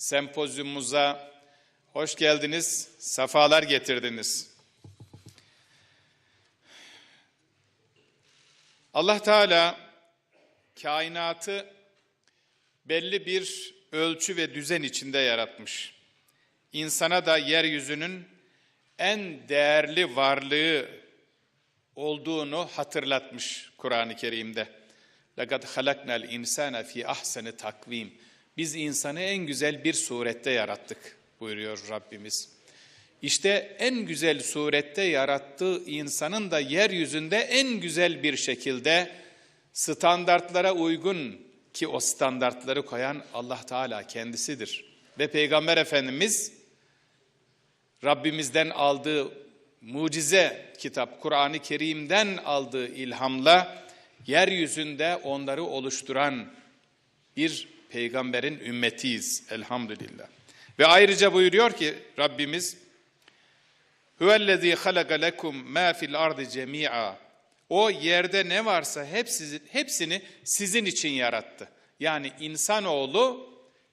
sempozyumumuza hoş geldiniz, sefalar getirdiniz. Allah Teala kainatı belli bir ölçü ve düzen içinde yaratmış. İnsana da yeryüzünün en değerli varlığı olduğunu hatırlatmış Kur'an-ı Kerim'de. لَقَدْ خَلَقْنَا الْاِنْسَانَ ف۪ي ahseni takvim. Biz insanı en güzel bir surette yarattık buyuruyor Rabbimiz. İşte en güzel surette yarattığı insanın da yeryüzünde en güzel bir şekilde standartlara uygun ki o standartları koyan Allah Teala kendisidir. Ve Peygamber Efendimiz Rabbimizden aldığı mucize kitap Kur'an-ı Kerim'den aldığı ilhamla yeryüzünde onları oluşturan bir peygamberin ümmetiyiz elhamdülillah. Ve ayrıca buyuruyor ki Rabbimiz Huvellezî halaka lekum mâ fil ardı cemî'a O yerde ne varsa hepsi, hepsini sizin için yarattı. Yani insanoğlu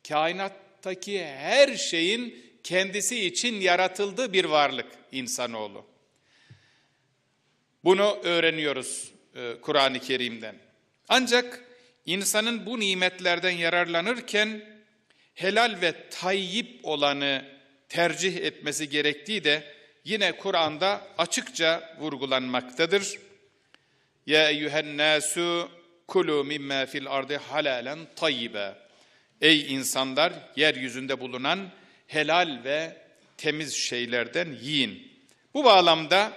kainattaki her şeyin kendisi için yaratıldığı bir varlık insanoğlu. Bunu öğreniyoruz e, Kur'an-ı Kerim'den. Ancak insanın bu nimetlerden yararlanırken helal ve tayyip olanı tercih etmesi gerektiği de yine Kur'an'da açıkça vurgulanmaktadır. Ya eyyühen nasu kulu mimma fil ardı halalen tayyibe. Ey insanlar yeryüzünde bulunan helal ve temiz şeylerden yiyin. Bu bağlamda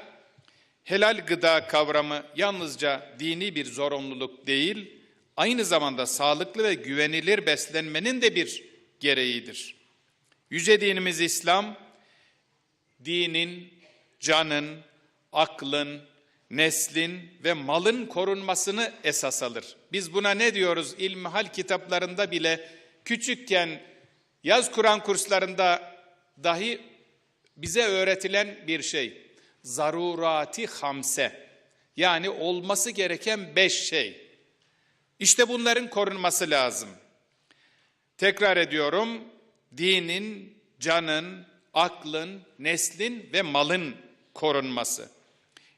helal gıda kavramı yalnızca dini bir zorunluluk değil, aynı zamanda sağlıklı ve güvenilir beslenmenin de bir gereğidir. Yüce dinimiz İslam, dinin, canın, aklın, neslin ve malın korunmasını esas alır. Biz buna ne diyoruz? İlmihal kitaplarında bile küçükken yaz Kur'an kurslarında dahi bize öğretilen bir şey. Zarurati hamse. Yani olması gereken beş şey. İşte bunların korunması lazım. Tekrar ediyorum, dinin, canın, aklın, neslin ve malın korunması.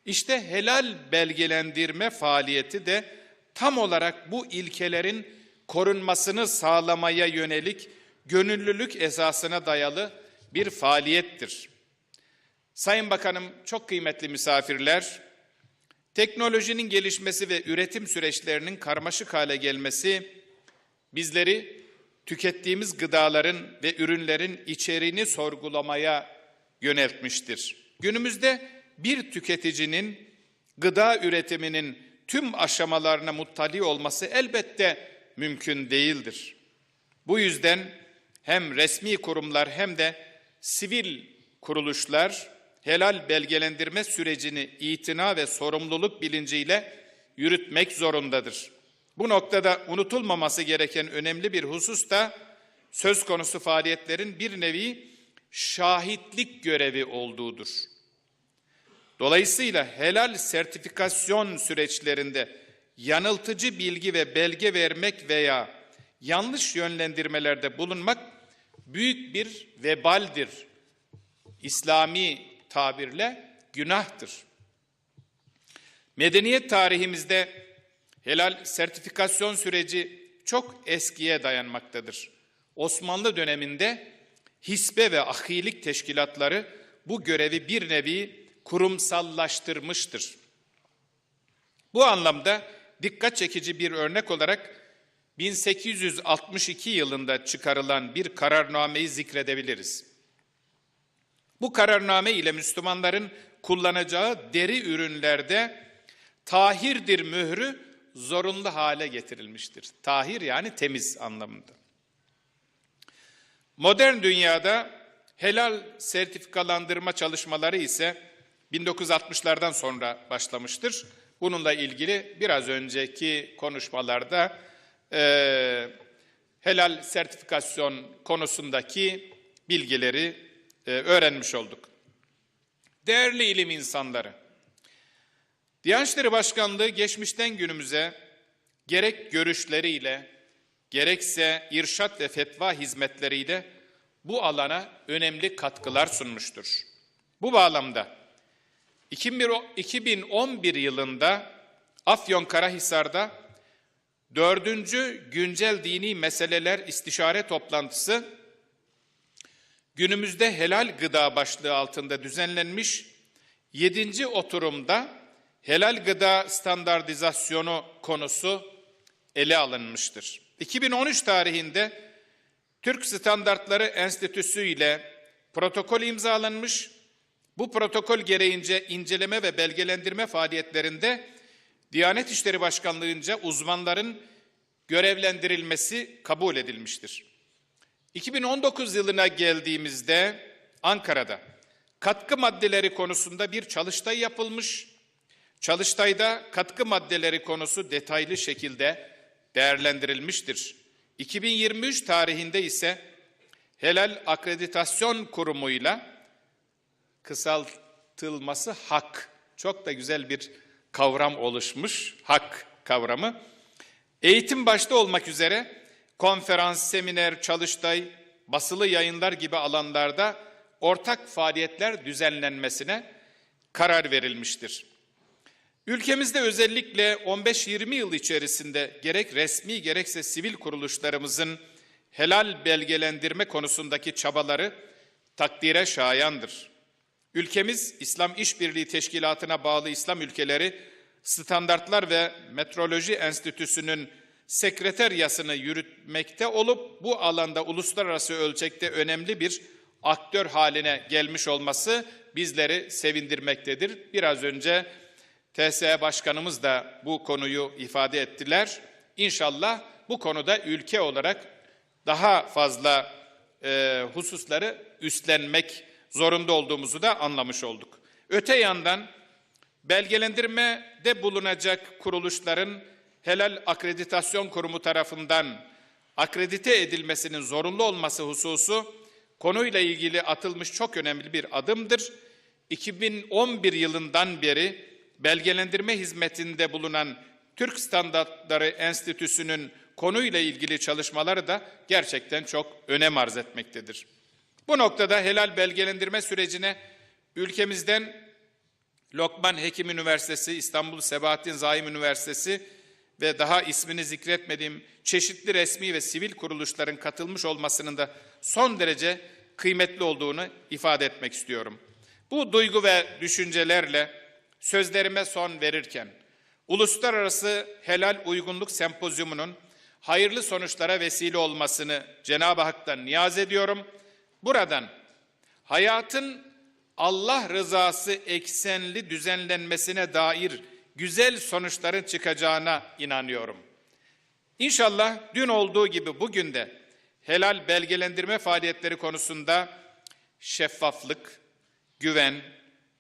İşte helal belgelendirme faaliyeti de tam olarak bu ilkelerin korunmasını sağlamaya yönelik gönüllülük esasına dayalı bir faaliyettir. Sayın Bakanım, çok kıymetli misafirler, teknolojinin gelişmesi ve üretim süreçlerinin karmaşık hale gelmesi bizleri tükettiğimiz gıdaların ve ürünlerin içeriğini sorgulamaya yöneltmiştir. Günümüzde bir tüketicinin gıda üretiminin tüm aşamalarına muttali olması elbette mümkün değildir. Bu yüzden hem resmi kurumlar hem de sivil kuruluşlar helal belgelendirme sürecini itina ve sorumluluk bilinciyle yürütmek zorundadır. Bu noktada unutulmaması gereken önemli bir husus da söz konusu faaliyetlerin bir nevi şahitlik görevi olduğudur. Dolayısıyla helal sertifikasyon süreçlerinde yanıltıcı bilgi ve belge vermek veya yanlış yönlendirmelerde bulunmak büyük bir vebaldir. İslami tabirle günahtır. Medeniyet tarihimizde helal sertifikasyon süreci çok eskiye dayanmaktadır. Osmanlı döneminde hisbe ve ahilik teşkilatları bu görevi bir nevi kurumsallaştırmıştır. Bu anlamda dikkat çekici bir örnek olarak 1862 yılında çıkarılan bir kararnameyi zikredebiliriz. Bu kararname ile Müslümanların kullanacağı deri ürünlerde tahirdir mührü zorunlu hale getirilmiştir. Tahir yani temiz anlamında. Modern dünyada helal sertifikalandırma çalışmaları ise 1960'lardan sonra başlamıştır. Bununla ilgili biraz önceki konuşmalarda e, helal sertifikasyon konusundaki bilgileri öğrenmiş olduk. Değerli ilim insanları, Diyanet İşleri Başkanlığı geçmişten günümüze gerek görüşleriyle, gerekse irşat ve fetva hizmetleriyle bu alana önemli katkılar sunmuştur. Bu bağlamda 2011 yılında Afyonkarahisar'da dördüncü güncel dini meseleler istişare toplantısı günümüzde helal gıda başlığı altında düzenlenmiş yedinci oturumda helal gıda standartizasyonu konusu ele alınmıştır. 2013 tarihinde Türk Standartları Enstitüsü ile protokol imzalanmış. Bu protokol gereğince inceleme ve belgelendirme faaliyetlerinde Diyanet İşleri Başkanlığı'nca uzmanların görevlendirilmesi kabul edilmiştir. 2019 yılına geldiğimizde Ankara'da katkı maddeleri konusunda bir çalıştay yapılmış. Çalıştayda katkı maddeleri konusu detaylı şekilde değerlendirilmiştir. 2023 tarihinde ise Helal Akreditasyon Kurumu'yla kısaltılması hak. Çok da güzel bir kavram oluşmuş, hak kavramı. Eğitim başta olmak üzere konferans, seminer, çalıştay, basılı yayınlar gibi alanlarda ortak faaliyetler düzenlenmesine karar verilmiştir. Ülkemizde özellikle 15-20 yıl içerisinde gerek resmi gerekse sivil kuruluşlarımızın helal belgelendirme konusundaki çabaları takdire şayandır. Ülkemiz İslam İşbirliği Teşkilatı'na bağlı İslam ülkeleri Standartlar ve Metroloji Enstitüsü'nün sekreteryasını yürütmekte olup bu alanda uluslararası ölçekte önemli bir aktör haline gelmiş olması bizleri sevindirmektedir. Biraz önce TSE Başkanımız da bu konuyu ifade ettiler. İnşallah bu konuda ülke olarak daha fazla e, hususları üstlenmek zorunda olduğumuzu da anlamış olduk. Öte yandan belgelendirmede bulunacak kuruluşların Helal Akreditasyon Kurumu tarafından akredite edilmesinin zorunlu olması hususu konuyla ilgili atılmış çok önemli bir adımdır. 2011 yılından beri belgelendirme hizmetinde bulunan Türk Standartları Enstitüsü'nün konuyla ilgili çalışmaları da gerçekten çok önem arz etmektedir. Bu noktada helal belgelendirme sürecine ülkemizden Lokman Hekim Üniversitesi, İstanbul Sebahattin Zaim Üniversitesi ve daha ismini zikretmediğim çeşitli resmi ve sivil kuruluşların katılmış olmasının da son derece kıymetli olduğunu ifade etmek istiyorum. Bu duygu ve düşüncelerle sözlerime son verirken Uluslararası Helal Uygunluk Sempozyumu'nun hayırlı sonuçlara vesile olmasını Cenab-ı Hak'tan niyaz ediyorum. Buradan hayatın Allah rızası eksenli düzenlenmesine dair güzel sonuçların çıkacağına inanıyorum. İnşallah dün olduğu gibi bugün de helal belgelendirme faaliyetleri konusunda şeffaflık, güven,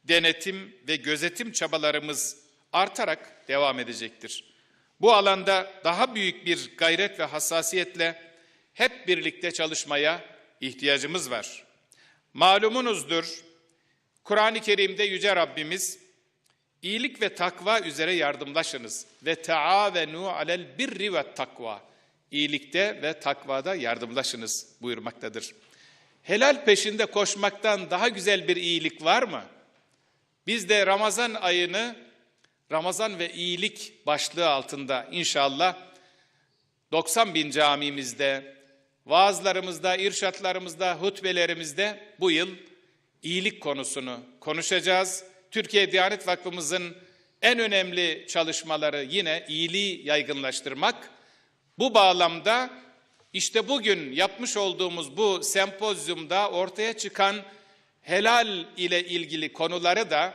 denetim ve gözetim çabalarımız artarak devam edecektir. Bu alanda daha büyük bir gayret ve hassasiyetle hep birlikte çalışmaya ihtiyacımız var. Malumunuzdur, Kur'an-ı Kerim'de Yüce Rabbimiz, iyilik ve takva üzere yardımlaşınız ve taavenu alel birri ve takva. İyilikte ve takvada yardımlaşınız buyurmaktadır. Helal peşinde koşmaktan daha güzel bir iyilik var mı? Biz de Ramazan ayını Ramazan ve iyilik başlığı altında inşallah 90 bin camimizde, vaazlarımızda, irşatlarımızda, hutbelerimizde bu yıl iyilik konusunu konuşacağız. Türkiye Diyanet Vakfımızın en önemli çalışmaları yine iyiliği yaygınlaştırmak. Bu bağlamda işte bugün yapmış olduğumuz bu sempozyumda ortaya çıkan helal ile ilgili konuları da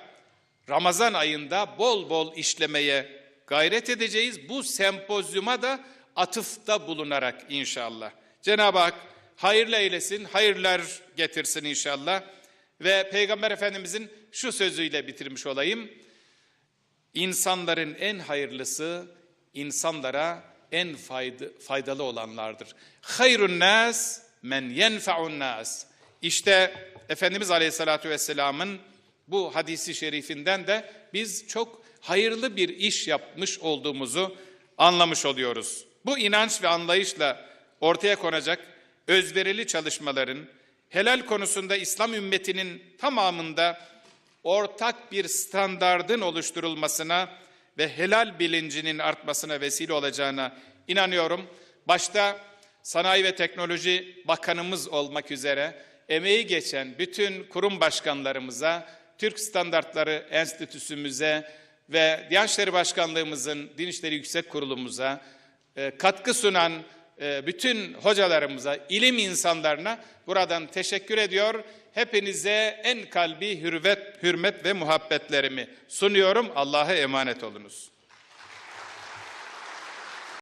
Ramazan ayında bol bol işlemeye gayret edeceğiz. Bu sempozyuma da atıfta bulunarak inşallah. Cenab-ı Hak hayırlı eylesin, hayırlar getirsin inşallah. Ve Peygamber Efendimizin şu sözüyle bitirmiş olayım. İnsanların en hayırlısı insanlara en faydı, faydalı olanlardır. Hayrun nas men yenfa'un nas. İşte Efendimiz Aleyhisselatü Vesselam'ın bu hadisi şerifinden de biz çok hayırlı bir iş yapmış olduğumuzu anlamış oluyoruz. Bu inanç ve anlayışla ortaya konacak özverili çalışmaların helal konusunda İslam ümmetinin tamamında ortak bir standardın oluşturulmasına ve helal bilincinin artmasına vesile olacağına inanıyorum. Başta Sanayi ve Teknoloji Bakanımız olmak üzere emeği geçen bütün kurum başkanlarımıza, Türk Standartları Enstitüsümüze ve Diyanet İşleri Başkanlığımızın Din İşleri Yüksek Kurulumuza e, katkı sunan bütün hocalarımıza, ilim insanlarına buradan teşekkür ediyor. Hepinize en kalbi hürmet, hürmet ve muhabbetlerimi sunuyorum. Allah'a emanet olunuz.